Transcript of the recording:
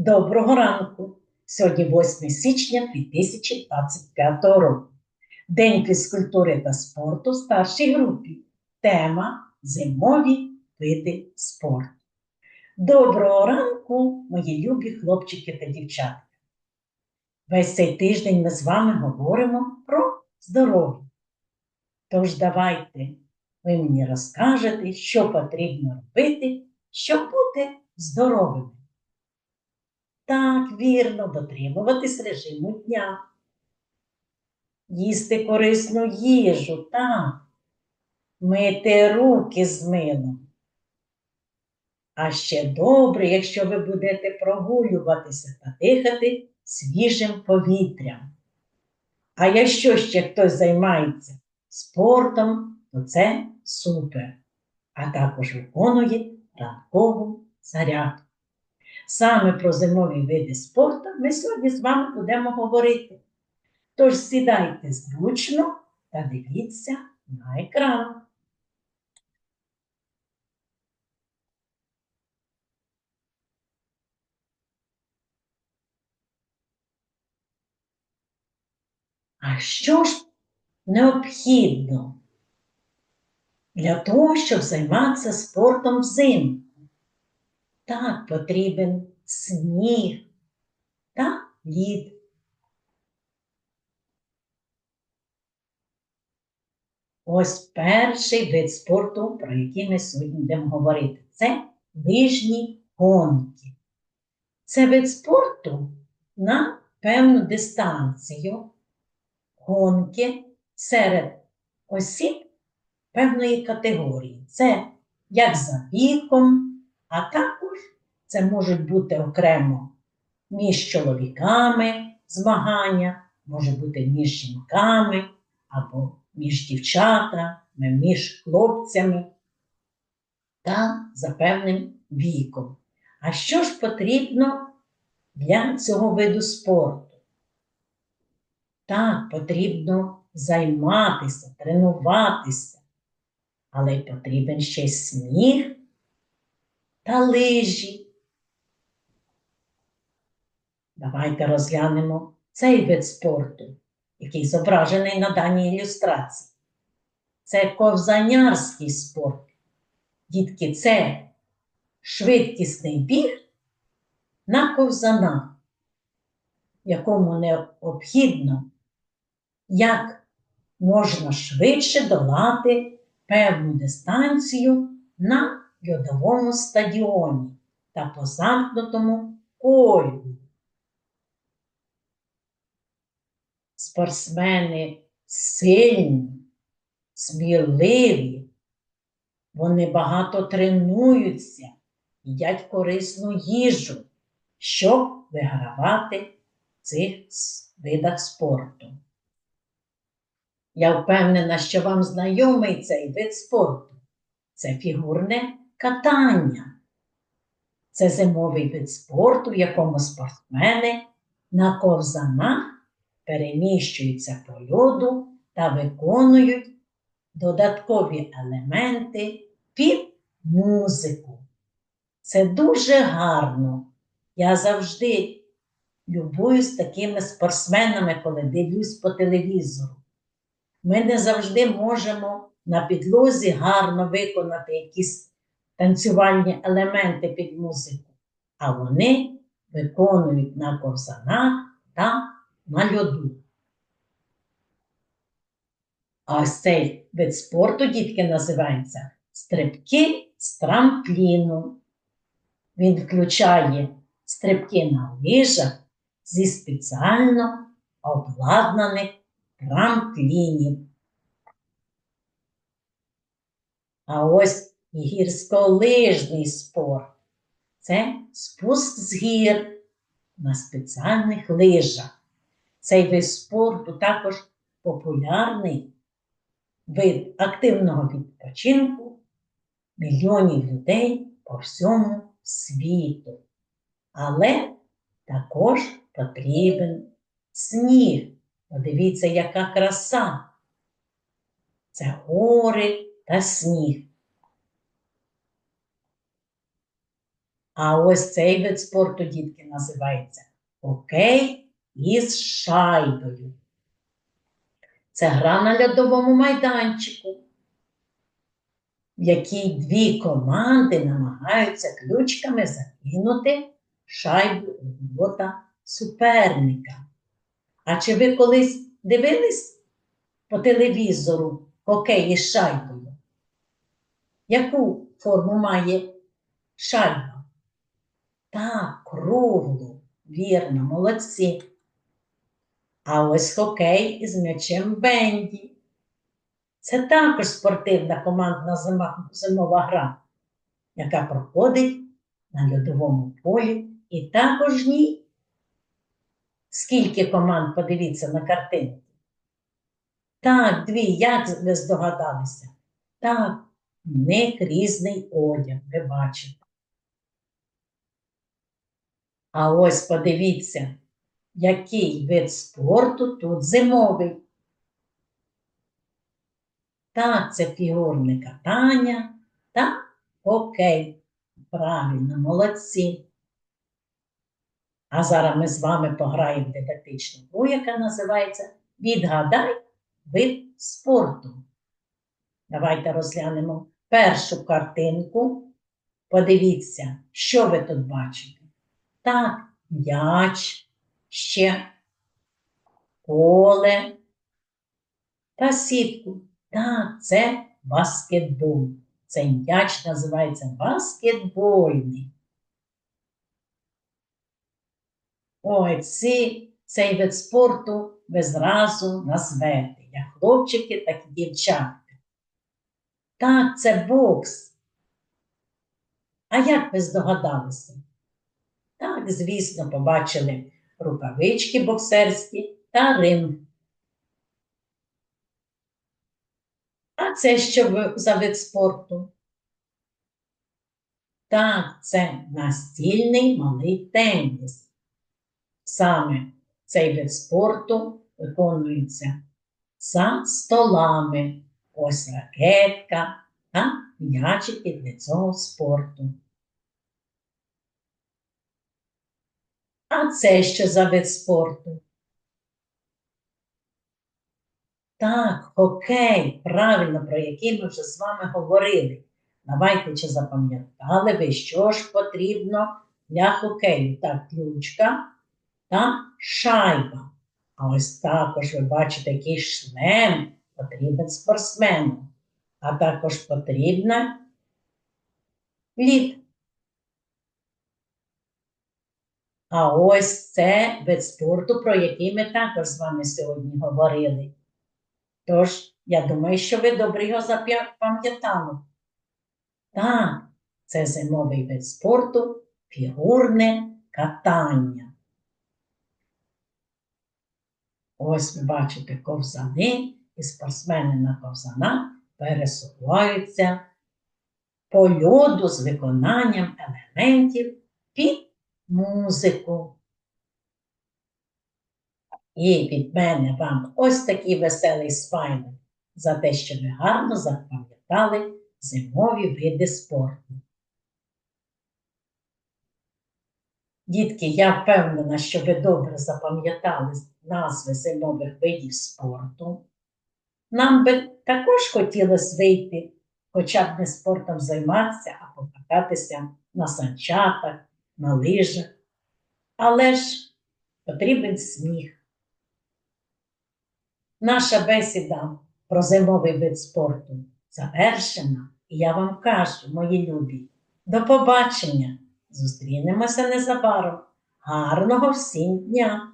Доброго ранку! Сьогодні 8 січня 2025 року. День фізкультури та спорту старшій групі. Тема Зимові види спорту. Доброго ранку, мої любі хлопчики та дівчатка. Весь цей тиждень ми з вами говоримо про здоров'я. Тож давайте ви мені розкажете, що потрібно робити, щоб бути здоровими. Так, вірно, дотримуватись режиму дня. Їсти корисну їжу, так. Мити руки з милом. А ще добре, якщо ви будете прогулюватися та дихати свіжим повітрям. А якщо ще хтось займається спортом, то це супер. А також виконує ранкову зарядку. Саме про зимові види спорту ми сьогодні з вами будемо говорити. Тож сідайте зручно та дивіться на екран. А що ж необхідно для того, щоб займатися спортом взимку? Так потрібен сніг та лід. Ось перший вид спорту, про який ми сьогодні будемо говорити, це лижні гонки. Це вид спорту на певну дистанцію, гонки серед осіб певної категорії. Це як за віком, а також це можуть бути окремо між чоловіками змагання, може бути між жінками або між дівчатами, між хлопцями та за певним віком. А що ж потрібно для цього виду спорту? Так, потрібно займатися, тренуватися, але й потрібен ще й сніг та лижі. Давайте розглянемо цей вид спорту, який зображений на даній ілюстрації. Це ковзанярський спорт. Дітки, це швидкісний біг на ковзанах, якому необхідно як можна швидше долати певну дистанцію на льодовому стадіоні та по замкнутому колю. Спортсмени сильні, сміливі, вони багато тренуються, їдять корисну їжу, щоб вигравати в цих видах спорту. Я впевнена, що вам знайомий цей вид спорту. Це фігурне катання. Це зимовий вид спорту, в якому спортсмени на ковзанах переміщуються по льоду та виконують додаткові елементи під музику. Це дуже гарно. Я завжди любуюсь такими спортсменами, коли дивлюсь по телевізору. Ми не завжди можемо на підлозі гарно виконати якісь танцювальні елементи під музику, а вони виконують на ковзанах та на льоду. А ось цей вид спорту, дітки, називається стрибки з трампліну. Він включає стрибки на лижах зі спеціально обладнаних трамплінів. А ось гірськолижний спорт це спуск з гір на спеціальних лижах. Цей вид спорту також популярний вид активного відпочинку мільйонів людей по всьому світу. Але також потрібен сніг. Подивіться, яка краса. Це гори та сніг. А ось цей вид спорту, дітки, називається хокей із шайбою. Це гра на льодовому майданчику, в якій дві команди намагаються ключками закинути шайбу у ворота суперника. А чи ви колись дивились по телевізору хокей із шайбою? Яку форму має шайба? Так, круглу, вірно, молодці. А ось хокей із м'ячем Бенді. Це також спортивна командна зимова гра, яка проходить на льодовому полі і також в ній. Скільки команд подивіться на картинці? Так, дві, як ви здогадалися? Так, в них різний одяг, ви бачите. А ось подивіться, який вид спорту тут зимовий. Так, це фігурне катання та хокей. Правильно, молодці. А зараз ми з вами пограємо в дидактичну гру, яка називається Відгадай вид спорту. Давайте розглянемо першу картинку. Подивіться, що ви тут бачите. Так, м'яч, ще поле та сітку. Так, це баскетбол. Цей м'яч називається баскетбольний. Ой, ці, цей вид спорту ви зразу назвете, як хлопчики, так і дівчатки. Так, це бокс. А як ви здогадалися? Так, звісно, побачили рукавички боксерські та ринг. А це що за вид спорту? Так, це настільний малий теніс. Саме цей вид спорту виконується за столами. Ось ракетка та м'ячики для цього спорту. А це що за вид спорту? Так, хокей, правильно, про який ми вже з вами говорили. Давайте чи запам'ятали ви, що ж потрібно для хокею? Так, ключка та шайба. А ось також ви бачите, який шлем потрібен спортсмену. А також потрібна лід. А ось це вид спорту, про який ми також з вами сьогодні говорили. Тож, я думаю, що ви добре його запам'ятали. Так, це зимовий вид спорту, фігурне катання. Ось ви бачите ковзани, і спортсмени на ковзанах пересуваються по льоду з виконанням елементів під музику. І від мене вам ось такий веселий спайник за те, що ви гарно запам'ятали зимові види спорту. Дітки, я впевнена, що ви добре запам'ятали назви зимових видів спорту. Нам би також хотілося вийти, хоча б не спортом займатися, а покататися на санчатах, на лижах. Але ж потрібен сміх. Наша бесіда про зимовий вид спорту завершена, і я вам кажу, мої любі, до побачення! Зустрінемося незабаром. Гарного всім дня!